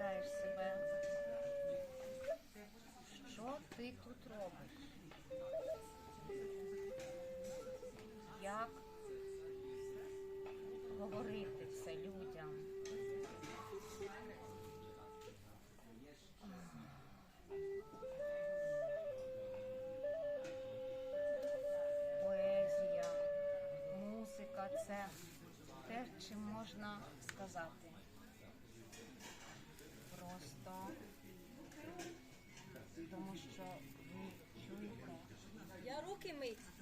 питаєш себе, що ти тут робиш? Як говорити це людям? Поезія, музика це те, чим можна сказати. Wait.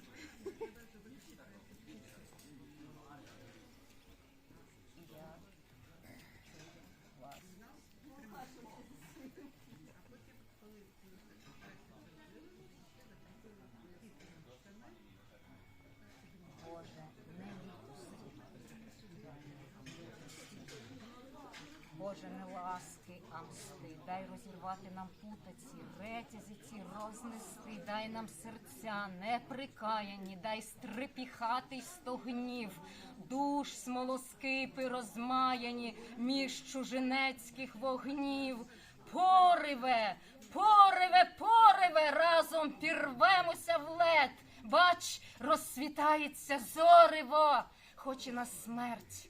Боже, не ласки, а мсти. Дай розірвати нам путаці, ретязі ці рознести, дай нам серця неприкаяні, дай стрепіхатий стогнів, душ смолоскипи розмаяні між чужинецьких вогнів. Пориве, пориве, пориве, разом пірвемося в лед. Бач, розсвітається зориво, хоч і на смерть.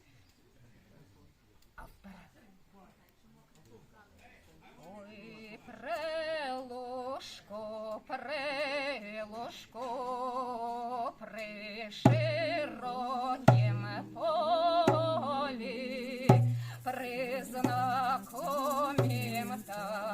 Прелошко, при широкім полі, при знакомім таборі.